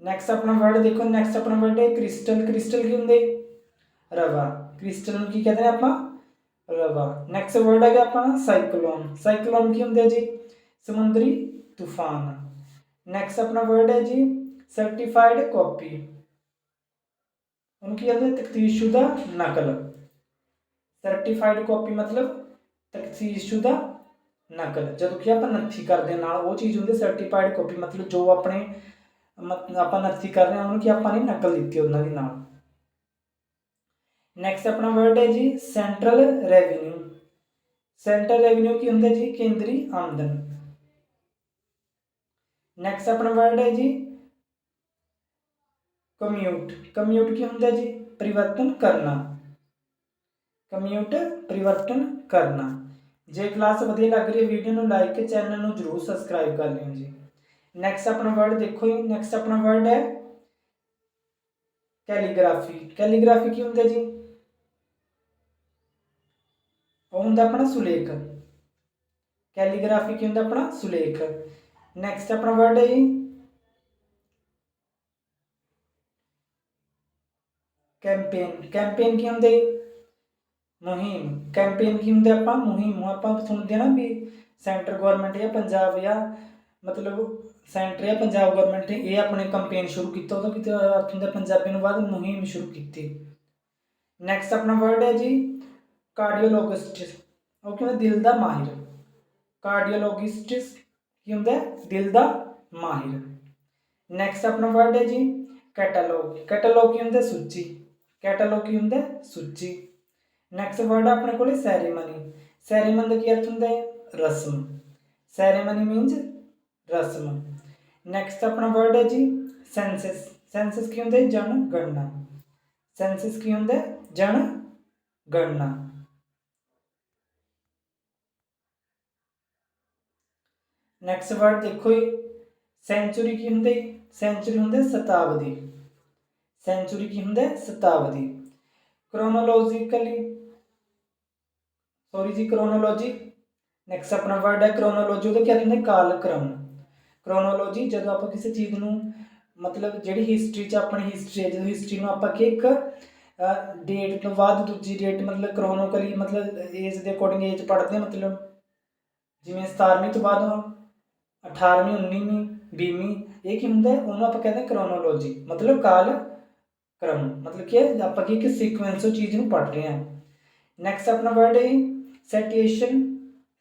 ਨੈਕਸਟ ਆਪਣਾ ਵਰਡ ਦੇਖੋ ਨੈਕਸਟ ਆਪਣਾ ਵਰਡ ਹੈ ਕ੍ਰਿਸਟਲ। ਕ੍ਰਿਸਟਲ ਕੀ ਹੁੰਦੇ? ਰਵਾ। ਕ੍ਰਿਸਟਲ ਨੂੰ ਕੀ ਕਹਿੰਦੇ ਨੇ ਆਪਾਂ? ਰਵਾ। ਨੈਕਸਟ ਵਰਡ ਹੈਗਾ ਆਪਣਾ ਸਾਈਕਲੋਨ। ਸਾਈਕਲੋਨ ਕੀ ਹੁੰਦਾ ਜੀ? ਸਮੁੰਦਰੀ ਤੂਫਾਨ। ਨੈਕਸਟ ਆਪਣਾ ਵਰਡ ਹੈ ਜੀ ਸਰਟੀਫਾਈਡ ਕਾਪੀ ਉਹਨੂੰ ਕੀ ਕਹਿੰਦੇ? ਤਕਦੀਸ਼ੁਦਾ ਨਕਲ। ਸਰਟੀਫਾਈਡ ਕਾਪੀ ਮਤਲਬ ਤਖਸੀਸ਼ੁਦਾ ਨਕਲ। ਜਦੋਂ ਕਿ ਆਪਾਂ ਨੱਥੀ ਕਰਦੇ ਹਾਂ ਨਾਲ, ਉਹ ਚੀਜ਼ ਹੁੰਦੀ ਸਰਟੀਫਾਈਡ ਕਾਪੀ ਮਤਲਬ ਜੋ ਆਪਣੇ ਮਤ- ਆਪਾਂ ਨੱਥੀ ਕਰ ਰਹੇ ਹਾਂ, ਉਹਨੂੰ ਕਿ ਆਪਾਂ ਨੇ ਨਕਲ ਦਿੱਤੀ ਉਹਨਾਂ ਦੀ ਨਾਲ। ਨੈਕਸਟ ਆਪਣਾ ਵਰਡ ਹੈ ਜੀ ਸੈਂਟਰਲ ਰੈਵਨਿਊ ਸੈਂਟਰਲ ਰੈਵਨਿਊ ਕੀ ਹੁੰਦਾ ਜੀ? ਕੇਂਦਰੀ ਆਮਦਨ। ਨੈਕਸਟ ਆਪਣਾ ਵਰਡ ਹੈ ਜੀ। ਕਮਿਊਟ ਕਮਿਊਟ ਕੀ ਹੁੰਦਾ ਜੀ? ਪਰਿਵਰਤਨ ਕਰਨਾ। ਕਮਿਊਟ ਪਰਿਵਰਤਨ ਕਰਨਾ। ਜੇ ਕਲਾਸ ਵਧੀਆ ਲੱਗ ਰਹੀ ਹੈ ਵੀਡੀਓ ਨੂੰ ਲਾਈਕ ਤੇ ਚੈਨਲ ਨੂੰ ਜਰੂਰ ਸਬਸਕ੍ਰਾਈਬ ਕਰ ਲਿਓ ਜੀ। ਨੈਕਸਟ ਆਪਣਾ ਵਰਡ ਦੇਖੋ ਜੀ। ਨੈਕਸਟ ਆਪਣਾ ਵਰਡ ਹੈ ਕੈਲੀਗ੍ਰਾਫੀ ਕੈਲੀਗ੍ਰਾਫੀ ਕੀ ਹੁੰਦਾ ਜੀ? ਉਹ ਹੁੰਦਾ ਆਪਣਾ ਸੁਲੇਖ। ਕੈਲੀਗ੍ਰਾਫੀ ਕੀ ਹੁੰਦਾ? ਆਪਣਾ ਸੁਲੇਖ। ਨੈਕਸਟ ਆਪਣਾ ਵਰਡ ਹੈ ਜੀ। ਕੈਂਪੇਨ ਕੈਂਪੇਨ ਕੀ ਹੁੰਦੇ? ਮੁਹਿੰਮ ਕੈਂਪੇਨ ਕੀ ਹੁੰਦੇ ਆਪਾਂ? ਮੁਹਿੰਮ ਆਪਾਂ ਸੁਣਦੇ ਆ ਨਾ ਵੀ ਸੈਂਟਰ ਗਵਰਨਮੈਂਟ ਜਾਂ ਪੰਜਾਬ ਜਾਂ ਮਤਲਬ ਸੈਂਟਰ ਜਾਂ ਪੰਜਾਬ ਗਵਰਨਮੈਂਟ ਨੇ ਇਹ ਆਪਣੇ ਕੰਪੇਨ ਸ਼ੁਰੂ ਕੀਤਾ, ਉਹਦਾ ਕਿਤੇ ਅਰਥ ਹੁੰਦਾ ਪੰਜਾਬੀ ਨੂੰ ਬਾਅਦ ਮੁਹਿੰਮ ਸ਼ੁਰੂ ਕੀਤੀ। ਨੈਕਸਟ ਆਪਣਾ ਵਰਡ ਹੈ ਜੀ ਕਾਰਡੀਓਲੋਜਿਸਟ ਉਹ ਕਹਿੰਦਾ ਦਿਲ ਦਾ ਮਾਹਿਰ। ਕਾਰਡੀਓਲੋਜਿਸਟ ਕੀ ਹੁੰਦਾ ਦਿਲ ਦਾ ਮਾਹਿਰ। ਨੈਕਸਟ ਆਪਣਾ ਵਰਡ ਹੈ ਜੀ ਕੈਟਾਲੌਗ ਕੈਟਾਲੌਗ ਕੀ ਹੁੰਦਾ ਹੈ? ਸੂਚੀ। ਕੈਟਾਲੌਗ ਕੀ ਹੁੰਦਾ ਹੈ? ਸੂਚੀ। ਨੈਕਸਟ ਵਰਡ ਆਪਣੇ ਕੋਲੇ ਸੈਰੀਮਨੀ ਸੈਰੀਮਨੀ ਦਾ ਕੀ ਅਰਥ ਹੁੰਦਾ ਹੈ? ਰਸਮ। ਸੈਰੀਮਨੀ ਮੀਨਸ ਰਸਮ। ਨੈਕਸਟ ਆਪਣਾ ਵਰਡ ਹੈ ਜੀ ਸੈਂਸਸ ਸੈਂਸਸ ਕੀ ਹੁੰਦਾ ਜਨ ਗਣਨਾ ਸੈਂਸਸ ਕੀ ਹੁੰਦਾ ਜਨ ਗਣਨਾ ਨੈਕਸਟ ਵਰਡ ਦੇਖੋ ਜੀ। ਸੈਂਚੁਰੀ ਕੀ ਹੁੰਦੀ? ਸੈਂਚੁਰੀ ਹੁੰਦਾ ਹੈ ਸ਼ਤਾਬਦੀ ਸੈਂਚੁਰੀ ਕੀ ਹੁੰਦਾ? ਹੈ ਸ਼ਤਾਬਦੀ ਕ੍ਰੋਨੋਲੋਜੀਕਲੀ ਸੌਰੀ ਜੀ ਕ੍ਰੋਨੋਲੋਜੀ ਨੈਕਸਟ ਆਪਣਾ ਵਰਡ ਹੈ ਕ੍ਰੋਨੋਲੋਜੀ ਉਹਦਾ ਕੀ ਅਰਥ ਕਾਲ ਕ੍ਰਮ ਕ੍ਰੋਨੋਲੋਜੀ ਜਦੋਂ ਆਪਾਂ ਕਿਸੇ ਚੀਜ਼ ਨੂੰ, ਮਤਲਬ ਜਿਹੜੀ ਹਿਸਟਰੀ ਚ ਆਪਣੀ ਹਿਸਟਰੀ ਹੈ, ਜਦੋਂ ਹਿਸਟਰੀ ਨੂੰ ਆਪਾਂ ਕਿ ਇੱਕ ਡੇਟ ਤੋਂ ਬਾਅਦ ਦੂਜੀ ਡੇਟ ਮਤਲਬ ਕ੍ਰੋਨੋਕਲੀ ਮਤਲਬ ਏਜ ਦੇ ਅਕੋਰਡਿੰਗ ਏਜ ਪੜ੍ਹਦੇ ਮਤਲਬ ਜਿਵੇਂ 17ਵੀਂ ਤੋਂ ਬਾਅਦ 18ਵੀਂ 19ਵੀਂ 20ਵੀਂ ਇਹ ਕੀ ਹੁੰਦਾ ਹੈ? ਉਹਨੂੰ ਆਪਾਂ ਕਹਿੰਦੇ ਕ੍ਰੋਨੋਲੋਜੀ ਮਤਲਬ ਕਾਲ ਕ੍ਰਮ, ਮਤਲਬ ਕਿ ਇਹ ਆਪਾਂ ਕੀ ਇੱਕ ਸੀਕੁਐਂਸ ਉਹ ਚੀਜ਼ ਨੂੰ ਪੜ੍ਹ ਰਹੇ ਹਾਂ। ਨੈਕਸਟ ਆਪਣਾ ਵਰਡ ਹੈ ਸੈਟੀਏਸ਼ਨ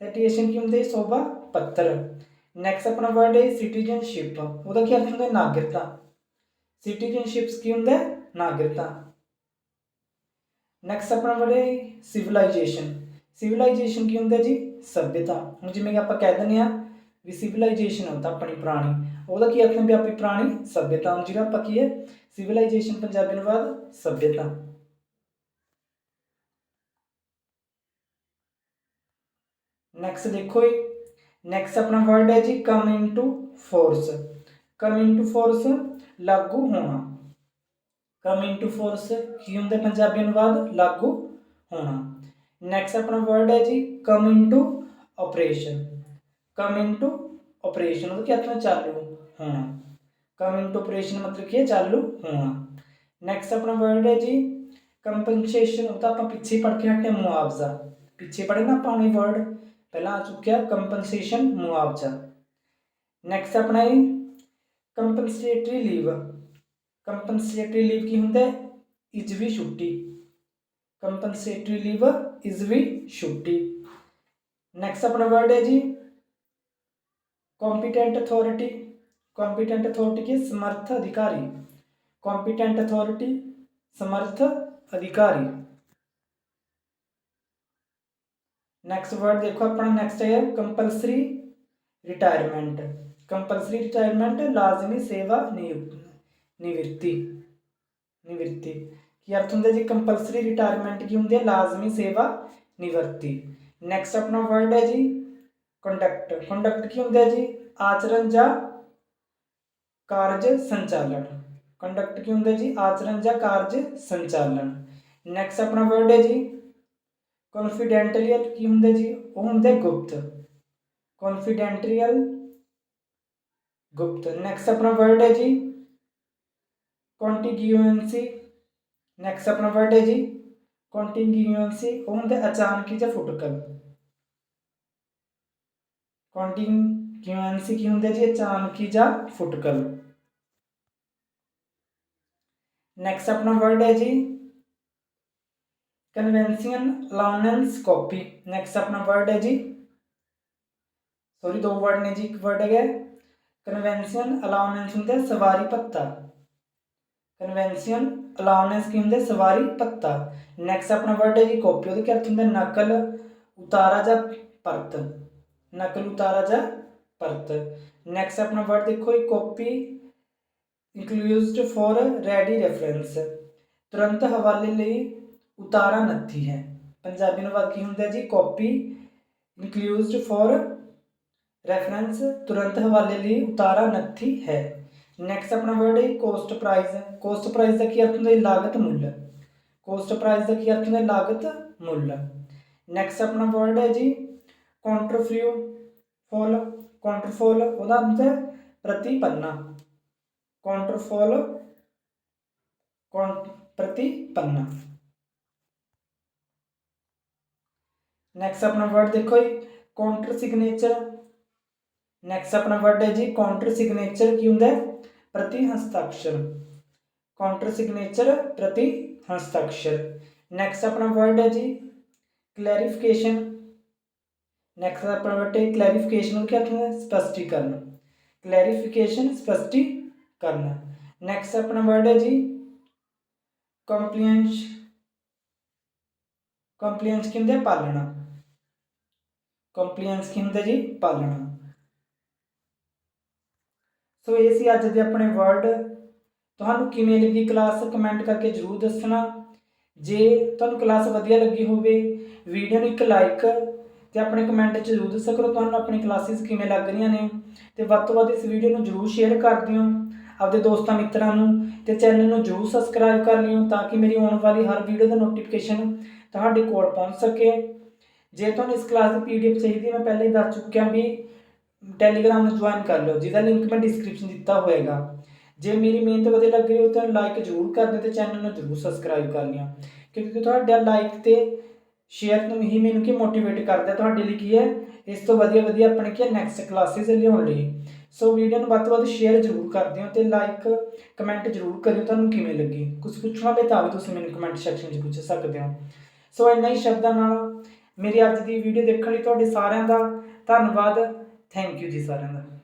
ਸੈਟੀਏਸ਼ਨ ਕੀ ਹੁੰਦਾ ਹੈ? ਸੋਭਾ ਪੱਤਰ ਨੈਕਸਟ ਆਪਣਾ ਵਰਡ ਹੈ ਸਿਟੀਜ਼ਨਸ਼ਿਪ ਉਹਦਾ ਕੀ ਅਰਥ ਹੁੰਦਾ ਹੈ? ਨਾਗਰਿਕਤਾ। ਸਿਟੀਜ਼ਨਸ਼ਿਪਸ ਕੀ ਹੁੰਦਾ ਹੈ? ਨਾਗਰਿਕਤਾ। ਨੈਕਸਟ ਆਪਣਾ ਵਰਡ ਹੈ ਸਿਵਲਾਈਜੇਸ਼ਨ ਸਿਵਲਾਈਜੇਸ਼ਨ ਕੀ ਹੁੰਦਾ ਜੀ? ਸਭਿਅਤਾ। ਹੁਣ ਜਿਵੇਂ ਕਿ ਆਪਾਂ ਕਹਿ ਦਿੰਦੇ ਆ ਵੀ ਸਿਵਲਾਈਜੇਸ਼ਨ ਹੁੰਦਾ ਆਪਣੀ ਪੁਰਾਣੀ। ਉਹਦਾ ਕੀ ਅਰਥ ਵੀ ਆਪਣੀ ਪੁਰਾਣੀ? ਸਭਿਅਤਾ ਹੁਣ ਜਿਹੜਾ ਆਪਾਂ ਕੀ ਹੈ ਸਿਵਲਾਈਜੇਸ਼ਨ ਪੰਜਾਬੀ ਨੂੰ ਸਭਿਅਤਾ। ਨੈਕਸਟ ਦੇਖੋ ਜੀ। ਨੈਕਸਟ ਆਪਣਾ ਵਰਡ ਹੈ ਜੀ come into force come into force ਲਾਗੂ ਹੋਣਾ। ਕਮ ਇਨਟੂ ਫੋਰਸ ਕੀ ਹੁੰਦਾ ਪੰਜਾਬੀ ਅਨੁਵਾਦ ਲਾਗੂ ਹੋਣਾ। ਨੈਕਸਟ ਆਪਣਾ ਵਰਡ ਹੈ ਜੀ come into operation come into operation ਉਹਦਾ ਕੀ ਅਰਥ ਹੈ ਚਾਲੂ ਹੋਣਾ। ਕਮ ਇਨਟੂ ਆਪਰੇਸ਼ਨ ਮਤਲਬ ਕੀ ਹੈ ਚਾਲੂ ਹੋਣਾ। ਨੈਕਸਟ ਆਪਣਾ ਵਰਡ ਹੈ ਜੀ ਕੰਪਨਸੇਸ਼ਨ ਉਹ ਤਾਂ ਆਪਾਂ ਪਿੱਛੇ ਪੜ੍ਹ ਕੇ ਹਟੇ ਮੁਆਵਜ਼ਾ। ਪਿੱਛੇ ਪੜ੍ਹੇ ਨਾ ਆਪਾਂ ਇਹ ਵਰਡ ਪਹਿਲਾਂ ਆ ਚੁੱਕਿਆ ਕੰਪਨਸੇਸ਼ਨ ਮੁਆਵਜ਼ਾ। ਨੈਕਸਟ ਆਪਣਾ ਹੈ ਕੰਪਨਸੇਟਰੀ ਲੀਵ ਕੰਪਨਸੇਟਰੀ ਲੀਵ ਕੀ ਹੁੰਦਾ ਹੈ? ਇਜਵੀ ਛੁੱਟੀ। ਕੰਪਨਸੇਟਰੀ ਲੀਵ ਇਜ਼ ਵੀ ਛੁੱਟੀ। ਨੈਕਸਟ ਆਪਣਾ ਵਰਡ ਹੈ ਜੀ ਕੰਪੀਟੈਂਟ ਅਥਾਰਟੀ ਕੰਪੀਟੈਂਟ ਅਥਾਰਟੀ ਕੀ ਸਮਰਥ ਅਧਿਕਾਰੀ ਕੰਪੀਟੈਂਟ ਅਥਾਰਟੀ ਸਮਰਥ ਅਧਿਕਾਰੀ ਨੈਕਸਟ ਵਰਡ ਦੇਖੋ ਆਪਣਾ ਨੈਕਸਟ ਹੈ ਕੰਪਲਸਰੀ ਰਿਟਾਇਰਮੈਂਟ ਕੰਪਲਸਰੀ ਰਿਟਾਇਰਮੈਂਟ ਲਾਜ਼ਮੀ ਸੇਵਾ ਨਿਯੁਕਤ ਨਿਵਰਤੀ ਨਿਵਰਤੀ ਕੀ ਅਰਥ ਹੁੰਦਾ ਜੀ ਕੰਪਲਸਰੀ ਰਿਟਾਇਰਮੈਂਟ ਕੀ ਹੁੰਦੀ ਹੈ ਲਾਜ਼ਮੀ ਸੇਵਾ ਨਿਵਰਤੀ ਨੈਕਸਟ ਆਪਣਾ ਵਰਡ ਹੈ ਜੀ ਕੰਡਕਟ। ਕੰਡਕਟ ਕੀ ਹੁੰਦਾ ਹੈ ਜੀ? ਆਚਰਣ ਜਾਂ ਕਾਰਜ ਸੰਚਾਲਨ। ਕੰਡਕਟ ਕੀ ਹੁੰਦਾ ਜੀ? ਆਚਰਣ ਜਾਂ ਕਾਰਜ ਸੰਚਾਲਨ। ਨੈਕਸਟ ਆਪਣਾ ਵਰਡ ਹੈ ਜੀ। ਕੌਨਫੀਡੈਂਟਲੀਅਲ ਕੀ ਹੁੰਦਾ ਜੀ? ਉਹ ਹੁੰਦਾ ਗੁਪਤ। ਕੌਨਫੀਡੈਂਟਰੀਅਲ ਗੁਪਤ। ਨੈਕਸਟ ਆਪਣਾ ਵਰਡ ਹੈ ਜੀ। ਕੰਟੀਗੂਐਂਸੀ ਨੈਕਸਟ ਆਪਣਾ ਵਰਡ ਹੈ ਜੀ। ਕੰਟੀਗੂਐਂਸੀ ਉਹ ਹੁੰਦਾ ਅਚਾਨਕੀ ਜਾਂ ਫੁਟਕਲ। ਕੰਟੀਗੂਐਂਸੀ ਕੀ ਹੁੰਦਾ ਜੀ? ਅਚਾਨਕੀ ਜਾਂ ਫੁਟਕਲ। ਨੈਕਸਟ ਆਪਣਾ ਵਰਡ ਹੈ ਜੀ। ਕਨਵੈਂਸ਼ਨ ਅਲਾਉਨੈਂਸ ਕਾਪੀ ਨੈਕਸਟ ਆਪਣਾ ਵਰਡ ਹੈ ਜੀ। ਸੌਰੀ ਦੋ ਵਰਡ ਨੇ ਜੀ, ਇੱਕ ਵਰਡ ਹੈਗਾ। ਕਨਵੈਂਸ਼ਨ ਅਲਾਉਨੈਂਸ ਹੁੰਦਾ ਸਵਾਰੀ ਭੱਤਾ ਕਨਵੈਂਸ਼ਨ ਅਲਾਉਨੈਂਸ ਕੀ ਹੁੰਦਾ ਸਵਾਰੀ ਭੱਤਾ ਨੈਕਸਟ ਆਪਣਾ ਵਰਡ ਹੈ ਜੀ ਕਾਪੀ ਉਹਦੇ ਕੀ ਅਰਥ ਹੁੰਦਾ? ਨਕਲ, ਉਤਾਰਾ ਜਾਂ ਪਰਤ। ਨਕਲ ਉਤਾਰਾ ਜਾਂ ਪਰਤ। ਨੈਕਸਟ ਆਪਣਾ ਵਰਡ ਦੇਖੋ, ਇਹ copy included for ready reference ਤੁਰੰਤ ਹਵਾਲੇ ਲਈ ਉਤਾਰਾ ਨੱਥੀ ਹੈ। ਪੰਜਾਬੀ ਅਨੁਵਾਦ ਕੀ ਹੁੰਦਾ ਜੀ? ਕਾਪੀ ਇਨਕਲੂਜ਼ਡ ਫॉर ਰੈਫਰੈਂਸ ਤੁਰੰਤ ਹਵਾਲੇ ਲਈ ਉਤਾਰਾ ਨੱਥੀ ਹੈ। ਨੈਕਸਟ ਆਪਣਾ ਵਰਡ ਹੈ ਕੋਸਟ ਪ੍ਰਾਈਸ ਕੋਸਟ ਪ੍ਰਾਈਸ ਦਾ ਕੀ ਅਰਥ ਹੁੰਦਾ ਹੈ ਲਾਗਤ ਮੁੱਲ। ਕੋਸਟ ਪ੍ਰਾਈਸ ਦਾ ਕੀ ਅਰਥ ਹੁੰਦਾ ਹੈ ਲਾਗਤ ਮੁੱਲ। ਨੈਕਸਟ ਆਪਣਾ ਵਰਡ ਹੈ ਜੀ कॉन्ट्रफ्ल्यू फॉल कॉन्ट्रफॉल ਉਹਦਾ ਅਰਥ ਹੈ ਪ੍ਰਤੀਪੰਨਾ। कॉन्ट्रफॉल ਪ੍ਰਤੀਪੰਨਾ। ਨੈਕਸਟ ਆਪਣਾ ਵਰਡ ਦੇਖੋ ਜੀ ਕਾਉਂਟਰ ਸਿਗਨੇਚਰ ਨੈਕਸਟ ਆਪਣਾ ਵਰਡ ਹੈ ਜੀ ਕਾਉਂਟਰ ਸਿਗਨੇਚਰ ਕੀ ਹੁੰਦਾ ਹੈ? ਪ੍ਰਤੀ ਹਸਤਾਖਰ ਕਾਉਂਟਰ ਸਿਗਨੇਚਰ ਪ੍ਰਤੀ ਹਸਤਾਖਰ ਨੈਕਸਟ ਆਪਣਾ ਵਰਡ ਹੈ ਜੀ ਕਲੈਰੀਫਿਕੇਸ਼ਨ ਨੈਕਸਟ ਆਪਣਾ ਵਰਡ ਹੈ ਕਲੈਰੀਫਿਕੇਸ਼ਨ ਨੂੰ ਕੀ ਅਰਥ ਹੁੰਦਾ ਹੈ, ਸਪਸ਼ਟੀਕਰਨ। ਕਲੈਰੀਫਿਕੇਸ਼ਨ ਸਪਸ਼ਟੀਕਰਨ। ਨੈਕਸਟ ਆਪਣਾ ਵਰਡ ਹੈ ਜੀ ਕੰਪਲੀਐਂਸ ਕੰਪਲੀਐਂਸ ਕੀ ਹੁੰਦਾ ਪਾਲਣਾ। ਕੰਪਲੀਐਂਸ ਕੀ ਹੁੰਦਾ ਜੀ? ਪਾਲਣਾ। ਸੋ ਇਹ ਸੀ ਅੱਜ ਦੇ ਆਪਣੇ ਵਰਡ ਤੁਹਾਨੂੰ ਕਿਵੇਂ ਲੱਗੀ ਕਲਾਸ ਕਮੈਂਟ ਕਰਕੇ ਜਰੂਰ ਦੱਸਣਾ। ਜੇ ਤੁਹਾਨੂੰ ਕਲਾਸ ਵਧੀਆ ਲੱਗੀ ਹੋਵੇ ਵੀਡੀਓ ਨੂੰ ਇੱਕ ਲਾਈਕ ਤੇ ਆਪਣੇ ਕਮੈਂਟ 'ਚ ਜਰੂਰ ਦੱਸਿਆ ਕਰੋ ਤੁਹਾਨੂੰ ਆਪਣੀ ਕਲਾਸਿਸ ਕਿਵੇਂ ਲੱਗ ਰਹੀਆਂ ਨੇ ਤੇ ਵੱਧ ਤੋਂ ਵੱਧ ਇਸ ਵੀਡੀਓ ਨੂੰ ਜਰੂਰ ਸ਼ੇਅਰ ਕਰ ਦਿਓ ਆਪਦੇ ਦੋਸਤਾਂ ਮਿੱਤਰਾਂ ਨੂੰ ਤੇ ਚੈਨਲ ਨੂੰ ਜਰੂਰ ਸਬਸਕ੍ਰਾਈਬ ਕਰ ਲਿਓ ਤਾਂ ਕਿ ਮੇਰੀ ਆਉਣ ਵਾਲੀ ਹਰ ਵੀਡੀਓ ਦਾ ਨੋਟੀਫਿਕੇਸ਼ਨ ਤੁਹਾਡੇ ਕੋਲ ਪਹੁੰਚ ਸਕੇ। ਜੇ ਤੁਹਾਨੂੰ ਇਸ ਕਲਾਸ ਦੀ ਪੀਡੀਐਫ ਚਾਹੀਦੀ ਮੈਂ ਪਹਿਲਾਂ ਹੀ ਦੱਸ ਚੁੱਕਿਆ ਵੀ ਟੈਲੀਗ੍ਰਾਮ ਨੂੰ ਜੁਆਇਨ ਕਰ ਲਓ, ਜਿਹਦਾ ਲਿੰਕ ਮੈਂ ਡਿਸਕ੍ਰਿਪਸ਼ਨ ਦਿੱਤਾ ਹੋਏਗਾ। ਜੇ ਮੇਰੀ ਮਿਹਨਤ ਵਧੀਆ ਲੱਗ ਰਹੀ ਹੋ ਤਾਂ ਲਾਈਕ ਜ਼ਰੂਰ ਕਰ ਦਿਓ ਤੇ ਚੈਨਲ ਨੂੰ ਜ਼ਰੂਰ ਸਬਸਕ੍ਰਾਈਬ ਕਰ ਲਿਓ, ਕਿਉਂਕਿ ਤੁਹਾਡਾ ਲਾਈਕ ਤੇ ਸ਼ੇਅਰ ਨੂੰ ਹੀ ਮੈਨੂੰ ਕੀ ਮੋਟੀਵੇਟ ਕਰਦਾ ਤੁਹਾਡੇ ਲਈ ਕੀ ਹੈ? ਇਸ ਤੋਂ ਵਧੀਆ ਵਧੀਆ ਆਪਣੇ ਕੀ ਨੈਕਸਟ ਕਲਾਸਿਸ ਲਿਆਉਣ ਲਈ। ਸੋ ਵੀਡੀਓ ਨੂੰ ਵੱਧ ਤੋਂ ਵੱਧ ਸ਼ੇਅਰ ਜ਼ਰੂਰ ਕਰ ਦਿਓ ਤੇ ਲਾਈਕ ਕਮੈਂਟ ਜ਼ਰੂਰ ਕਰਿਓ, ਤੁਹਾਨੂੰ ਕਿਵੇਂ ਲੱਗੀ? ਕੁਝ ਪੁੱਛਣਾ ਹੋਵੇ ਤਾਂ ਵੀ ਤੁਸੀਂ ਮੈਨੂੰ ਕਮੈਂਟ ਸੈਕਸ਼ਨ 'ਚ ਪੁੱਛ ਸਕਦੇ ਹੋ। ਸੋ ਇੰਨਾ ਹੀ ਸ਼ਬਦਾਂ ਨਾਲ ਮੇਰੀ ਅੱਜ ਦੀ ਵੀਡੀਓ ਦੇਖਣ ਲਈ ਤੁਹਾਡੇ ਸਾਰਿਆਂ ਦਾ ਧੰਨਵਾਦ। ਥੈਂਕ ਯੂ ਜੀ ਸਾਰਿਆਂ ਦਾ।